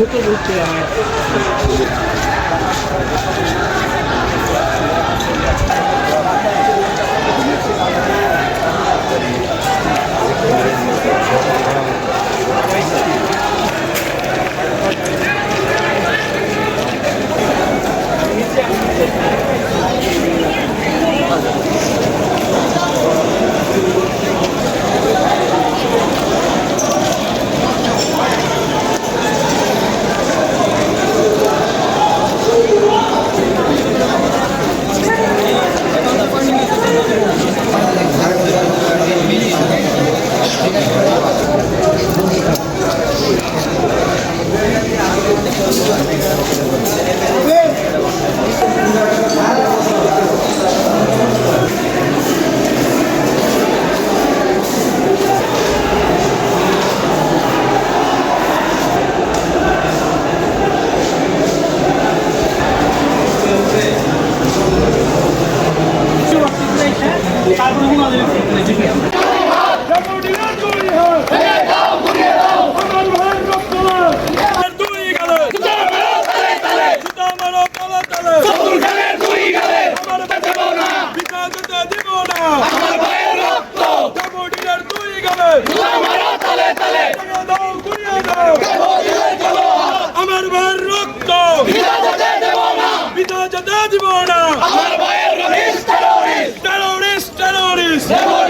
ছোটো বলতে আমার। যেতে দিব না আমার ভাইয়ের রক্ত! কামড়িয়ার দুই গেলে ছেড়ে দাও ঘুরিয়ে দাও আমার ভাইয়ের রক্ত! পিতা যেতে দেব না আমার ভাইয়ের টেরোরিস্ট টেরোরিস্ট Pay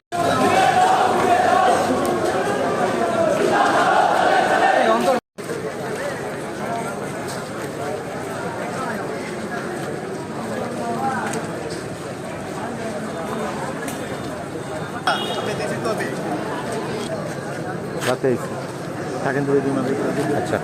আচ্ছা।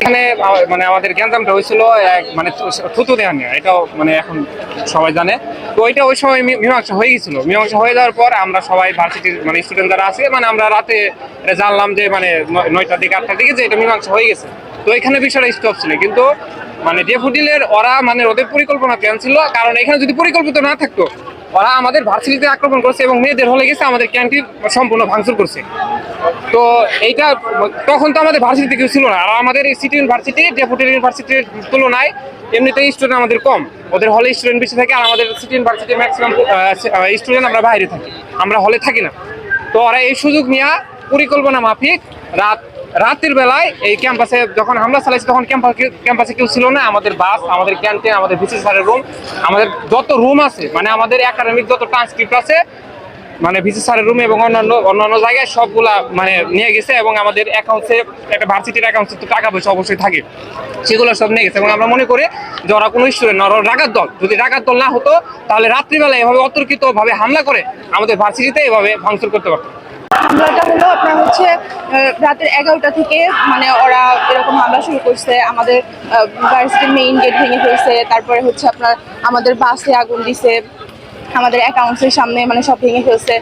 এখানে মানে আমাদের গ্যাঞ্জামটা হয়েছিল এক মানে থুতু নিয়ে, এটাও মানে এখন সবাই জানে। তো ওইটা ওই সময় মীমাংসা হয়ে গেছিল। মীমাংসা হয়ে যাওয়ার পর আমরা সবাই ভার্সিটির মানে স্টুডেন্ট যারা আছে মানে আমরা রাতে জানলাম যে মানে নয়টার দিকে, আটটার দিকে যে এটা মীমাংসা হয়ে গেছে। তো এখানে বিষয়টা স্টপ ছিল। কিন্তু মানে ডেফুডিলের ওরা মানে ওদের পরিকল্পনা প্ল্যান ছিল। কারণ এখানে যদি পরিকল্পিত না থাকতো ওরা আমাদের ভার্সিটিতে আক্রমণ করছে এবং মেয়েদের হলে গেছে, আমাদের ক্যান্টিন সম্পূর্ণ ভাঙচুর করছে। তো এইটা, তখন তো আমাদের ভার্সিটিতে কেউ ছিল না। আর আমাদের এই সিটি ইউনিভার্সিটি ডেপুটি ইউনিভার্সিটির তুলনায় এমনিতেই স্টুডেন্ট আমাদের কম। ওদের হলে স্টুডেন্ট বেশি থাকে, আর আমাদের সিটি ইউনিভার্সিটির ম্যাক্সিমাম স্টুডেন্ট আমরা বাইরে থাকি। আমরা হলে থাকি না। তো ওরা এই সুযোগ নিয়ে পরিকল্পনা মাফিক, রাত রাতের বেলায় এই ক্যাম্পাসে যখন হামলা চালাইছে, তখন ক্যাম্পাসে কেউ ছিল না। আমাদের বাস আমাদের ক্যান্টিন আমাদের ভিসি স্যারের রুম আমাদের যত রুম আছে মানে আমাদের একাডেমিক যত ট্রান্সক্রিপ্ট আছে মানে ভিসি স্যারের রুমে এবং অন্যান্য অন্যান্য জায়গায় সবগুলা মানে নিয়ে গেছে এবং আমাদের অ্যাকাউন্টসে একটা ভার্সিটির অ্যাকাউন্টসে তো টাকা পয়সা অবশ্যই থাকে। সেগুলো সব নিয়ে গেছে এবং আমরা মনে করি যে ওরা কোনো স্টুডেন্ট না ওরা ডাকাত দল। যদি রাগার দল না হতো, তাহলে রাত্রিবেলা এভাবে অতর্কিতভাবে হামলা করে আমাদের ভার্সিটিতে এভাবে ভাঙচুর করতে পারতো। হামলাটা হলো আপনার হচ্ছে রাতের এগারোটা থেকে মানে ওরা এরকম হামলা শুরু করছে, আমাদের ভার্সিটির মেইন গেট ভেঙে ফেলছে, তারপরে হচ্ছে আপনার আমাদের বাসে আগুন দিছে, আমাদের অ্যাকাউন্টসের সামনে মানে সব ভেঙে ফেলছে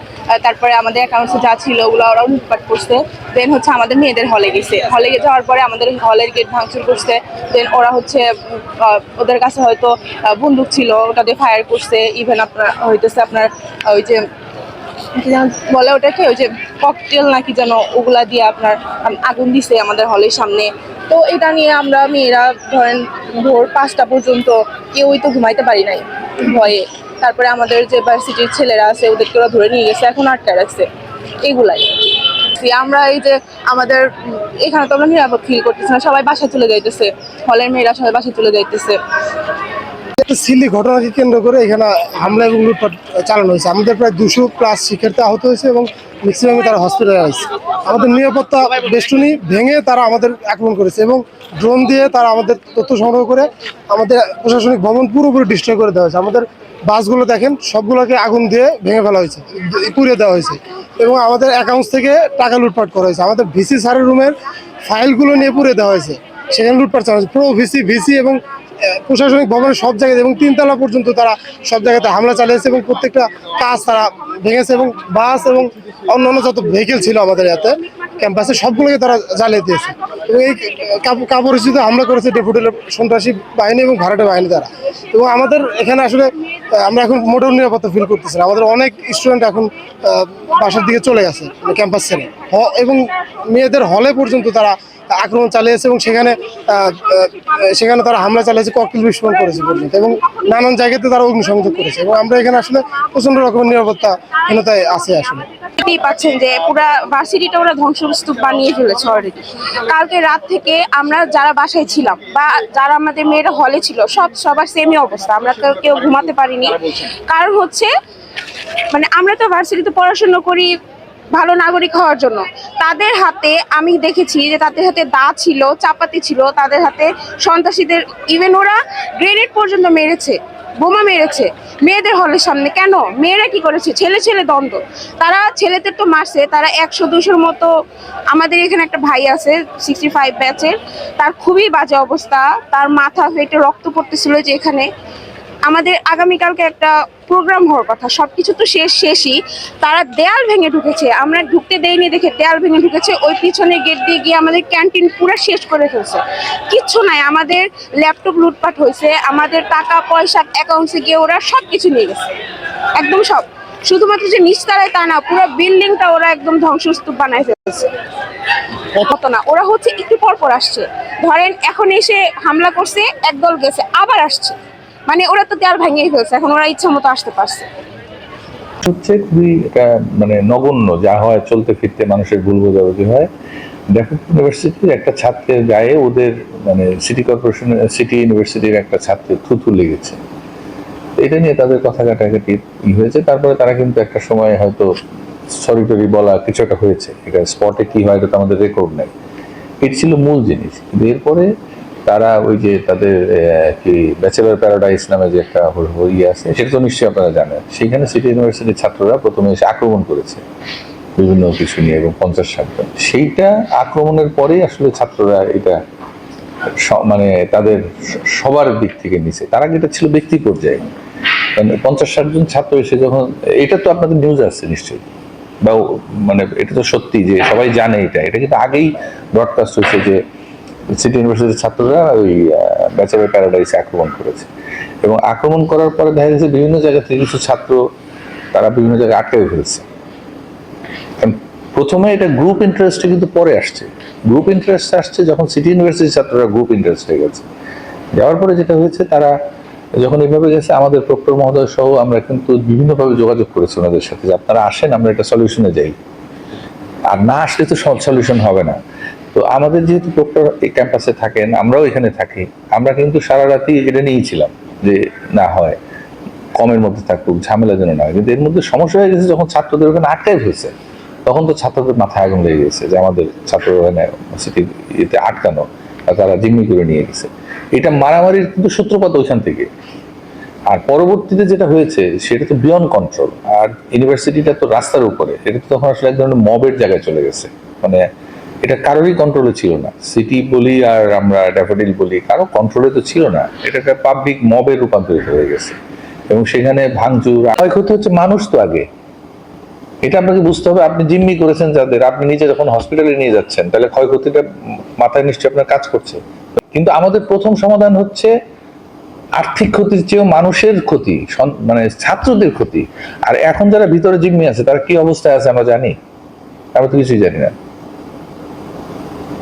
তারপরে আমাদের অ্যাকাউন্টসে যা ছিল ওগুলো ওরা লুটপাট করছে দেন হচ্ছে আমাদের মেয়েদের হলে গেছে। হলে যাওয়ার পরে আমাদের হলের গেট ভাঙচুর করছে দেন ওরা হচ্ছে ওদের কাছে হয়তো বন্দুক ছিল ওটা দিয়ে ফায়ার করছে ইভেন আপনার হইতেছে আপনার, ওই যে বলে ওটাকে, ওই যে ককটেল নাকি যেন ওগুলা দিয়ে আপনার আগুন দিছে আমাদের হলের সামনে। তো এটা নিয়ে আমরা মেয়েরা ধরেন ভোর পাঁচটা পর্যন্ত কেউই তো ঘুমাইতে পারি নাই ভয়ে। তারপরে আমাদের যে ভার্সিটির ছেলেরা আছে, ওদেরকে ওরা ধরে নিয়ে গেছে, এখন আটকায় রাখছে। এগুলাই। আমরা এই যে আমাদের এখানে তো আমরা নিরাপদ ফিল করতেছি না, সবাই বাসা চলে যাইতেছে। হলের মেয়েরা সবাই বাসা চলে যাইতেছে। একটা সিলি ঘটনাকে কেন্দ্র করে এখানে হামলা এবং লুটপাট চালানো হয়েছে। আমাদের প্রায় দুশো প্লাস শিক্ষার্থী আহত হয়েছে এবং ম্যাক্সিমামে তারা হসপিটালে আছে আমাদের নিরাপত্তা বেষ্টনী ভেঙে তারা আমাদের আক্রমণ করেছে এবং ড্রোন দিয়ে তারা আমাদের তথ্য সংগ্রহ করে আমাদের প্রশাসনিক ভবন পুরোপুরি ডিস্ট্রয় করে দেওয়া হয়েছে। আমাদের বাসগুলো দেখেন, সবগুলোকে আগুন দিয়ে ভেঙে ফেলা হয়েছে, পুড়িয়ে দেওয়া হয়েছে এবং আমাদের অ্যাকাউন্টস থেকে টাকা লুটপাট করা হয়েছে। আমাদের ভিসি স্যারের রুমের ফাইলগুলো নিয়ে পুড়িয়ে দেওয়া হয়েছে। সেখানে লুটপাট চালানো হয়েছে। পুরো ভিসি ভিসি এবং প্রশাসনিক ভবনের সব জায়গায় এবং তিনতলা পর্যন্ত তারা সব জায়গাতে হামলা চালিয়েছে এবং প্রত্যেকটা কাজ তারা ভেঙেছে এবং বাস এবং অন্যান্য যত ভেহিকেল ছিল আমাদের এতে ক্যাম্পাসে সবগুলোকে তারা জ্বালিয়ে দিয়েছে। এবং এই কাপ- কাপড়িচিত হামলা করেছে ডেপুটের সন্ত্রাসী বাহিনী এবং ভাড়াটে বাহিনী তারা এবং আমাদের এখানে আসলে আমরা এখন মোটর নিরাপত্তা ফিল করতেছি আমাদের অনেক স্টুডেন্ট এখন বাসার দিকে চলে গেছে ক্যাম্পাস ছেড়ে। হ- এবং মেয়েদের হলে পর্যন্ত তারা আক্রমণ চালিয়েছে এবং সেখানে সেখানে তারা হামলা চালিয়েছে, ককটেল বিস্ফোরণ করেছে পর্যন্ত এবং নানান জায়গাতে তারা অগ্নিসংযোগ করেছে এবং আমরা এখানে আসলে প্রচণ্ড রকমের নিরাপত্তা হীনতায় আছে আসলে। দেখতেই পাচ্ছেন যে পুরা ভার্সিটিটা ওরা ধ্বংসস্তূপ বানিয়ে ফেলেছে অলরেডি কালকে রাত থেকে আমরা যারা বাসায় ছিলাম বা যারা আমাদের মেয়েরা হলে ছিল, সব সবার সেমই অবস্থা। আমরা কেউ কেউ ঘুমাতে পারিনি। কারণ হচ্ছে মানে আমরা তো ভার্সিটিতে পড়াশোনা করি ভালো নাগরিক হওয়ার জন্য। তাদের হাতে আমি দেখেছি যে তাদের হাতে দা ছিল, চাপাতি ছিল, তাদের হাতে সন্ত্রাসীদের ইভেন ওরা গ্রেনেড পর্যন্ত মেরেছে, বোমা মেরেছে। মেয়েদের হলের সামনে কেন? মেয়েরা কি করেছে? ছেলে ছেলে দ্বন্দ্ব। তারা ছেলেদের তো মারছে, তারা একশো দুশোর মতো, আমাদের এখানে একটা ভাই আছে সিক্সটি ফাইভ ব্যাচের তার খুবই বাজে অবস্থা, তার মাথা ফেটে রক্ত পড়তেছিল যে এখানে। আমাদের আগামীকালকে একটা প্রোগ্রাম হওয়ার কথা, সবকিছু তো শেষ, শেষই। তারা দেয়াল ভেঙে ঢুকেছে। আমরা ঢুকতে দেইনি দেখে দেয়াল ভেঙে ঢুকেছে। ওই পিছনে গেট দিয়ে গিয়ে আমাদের ক্যান্টিন পুরো শেষ করে ফেলছে। কিচ্ছু নাই, আমাদের ল্যাপটপ লুটপাট হয়েছে আমাদের টাকা পয়সা অ্যাকাউন্টসে গিয়ে ওরা সব কিছু নিয়ে গেছে। একদম সব। শুধুমাত্র যে নিচতলায় তা না, পুরো বিল্ডিংটা ওরা একদম ধ্বংসস্তূপ বানায় ফেলছে। হতো না, ওরা হচ্ছে একটু পর পর আসছে। ধরেন এখন এসে হামলা করছে, একদল গেছে, আবার আসছে। মানে ওরা তো দেয়াল ভাঙিয়ে ফেলছে, এখন ওরা ইচ্ছা মতো আসতে পারছে। হচ্ছে খুবই মানে নগণ্য যা হয়, চলতে ফিরতে মানুষের ভুল বোঝাবুঝি হয়। দেখো ইউনিভার্সিটির একটা ছাত্রের গায়ে ওদের মানে সিটি কর্পোরেশন সিটি ইউনিভার্সিটির একটা ছাত্রের থুথু লেগেছে। এটা নিয়ে তাদের কথা কাটাকাটি ই হয়েছে, তারপরে তারা কিন্তু একটা সময় হয়তো সরি টরি বলা কিছু একটা হয়েছে। এটা স্পটে কি হয়, এটা তো আমাদের রেকর্ড নেই। এটি ছিল মূল জিনিস। কিন্তু এরপরে তারা ওই যে তাদের কি ব্যাচেলার প্যারাডাইস নামে যে একটা ইয়ে আছে, সেটা তো নিশ্চয়ই আপনারা জানেন। সেখানে সিটি ইউনিভার্সিটির ছাত্ররা প্রথমে এসে আক্রমণ করেছে, বিভিন্ন কিছু নিয়ে, এবং পঞ্চাশ ষাট জন সেইটা আক্রমণের পরেই আসলে ছাত্ররা এটা মানে তাদের সবার দিক থেকে নিছে তার এটা ছিল ব্যক্তি পর্যায়ে। কারণ পঞ্চাশ ষাট জন ছাত্র এসে যখন, এটা তো আপনাদের নিউজ আসছে নিশ্চয়ই। বা মানে এটা তো সত্যি যে সবাই জানে এটা। এটা কিন্তু আগেই ব্রডকাস্ট হয়েছে যে সিটি ইউনিভার্সিটির ছাত্ররা ওই ব্যাচেলার প্যারাডাইসে আক্রমণ করেছে। এবং আক্রমণ করার পরে দেখা গেছে বিভিন্ন জায়গা থেকে কিছু ছাত্র তারা বিভিন্ন জায়গায় আটকে ফেলছে। প্রথমে এটা গ্রুপ ইন্টারেস্টে কিন্তু পরে আসছে। গ্রুপ ইন্টারেস্ট আসছে যখন সিটি ইউনিভার্সিটির ছাত্ররা গ্রুপ ইন্টারেস্ট হয়ে গেছে। যাওয়ার পরে যেটা হয়েছে, তারা যখন এইভাবে গেছে, আমাদের প্রক্টর মহোদয় সহ আমরা কিন্তু বিভিন্নভাবে যোগাযোগ করেছি ওনাদের সাথে যে আপনারা আসেন, আমরা একটা সলিউশনে যাই। আর না আসলে তো সলিউশন হবে না। তো আমাদের যেহেতু প্রক্টর এই ক্যাম্পাসে থাকেন, আমরাও এখানে থাকি। আমরা কিন্তু সারা রাতি এটা নিয়েছিলাম যে না হয়, কমের মধ্যে থাকুক, ঝামেলা যেন না হয়। কিন্তু এর মধ্যে সমস্যা হয়ে গেছে যখন ছাত্রদের ওখানে আটকাই হয়েছে তখন তো ছাত্রদের মাথায় আগুন লেগে গেছে যে আমাদের ছাত্র ওখানে সিটি ইয়েতে আটকানো তারা জিম্মি করে নিয়ে গেছে। এটা মারামারির কিন্তু সূত্রপাত ওইখান থেকে। আর পরবর্তীতে যেটা হয়েছে, সেটা তো বিয়ন্ড কন্ট্রোল আর ইউনিভার্সিটিটা তো রাস্তার উপরে। এটা তো তখন আসলে এক ধরনের মবের জায়গায় চলে গেছে। মানে এটা কারোরই কন্ট্রোলে ছিল না। সিটি বলি আর আমরা ড্যাফোডিল বলি, কারও কন্ট্রোলে তো ছিল না। এটা একটা পাবলিক মবে রূপান্তরিত হয়ে গেছে। এবং সেখানে ভাঙচুর, ক্ষয়ক্ষতি হচ্ছে মানুষ তো আগে। এটা আপনাকে বুঝতে হবে, আপনি জিম্মি করেছেন যাদের। আপনি নিজে যখন হসপিটালে নিয়ে যাচ্ছেন, তাহলে ক্ষয়ক্ষতিটা মাথায় নিশ্চয়ই আপনার কাজ করছে। কিন্তু আমাদের প্রথম সমাধান হচ্ছে আর্থিক ক্ষতির চেয়েও মানুষের ক্ষতি মানে ছাত্রদের ক্ষতি। আর এখন যারা ভিতরে জিম্মি আছে, তারা কি অবস্থায় আছে আমরা জানি? আমরা তো কিছুই জানি না।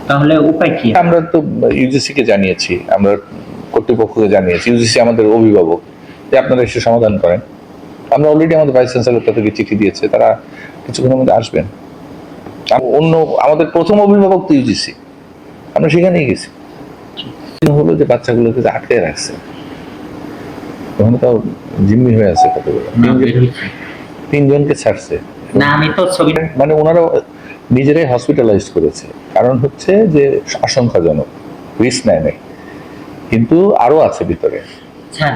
তাহলে উপায় কি? আমরা তো ইউজিসি কে জানিয়েছি আমরা কর্তৃপক্ষকে জানিয়েছি ইউজিসি আমাদের অভিভাবক যে আপনারা এসে সমাধান করেন। আমরা অলরেডি আমাদের ভাইস চ্যান্সেলর তাদেরকে চিঠি দিয়েছে তারা কিছুক্ষণের মধ্যে আসবেন। আর অন্য আমাদের প্রথম অভিভাবক তো ইউজিসি আমরা সেখানেই গেছি। হলো যে বাচ্চাগুলোকে যে আটকে রাখছে। ওখানে তো জিম্মি হয়ে আছে কতগুলো। তিনজনকে ছাড়ছে না আমি তো ছবি মানে ওনারা নিজেরাই হসপিটালাইজ করেছে। কারণ হচ্ছে যে আশঙ্কাজনক রিস্ক নেয় কিন্তু আরও আছে ভিতরে। আচ্ছা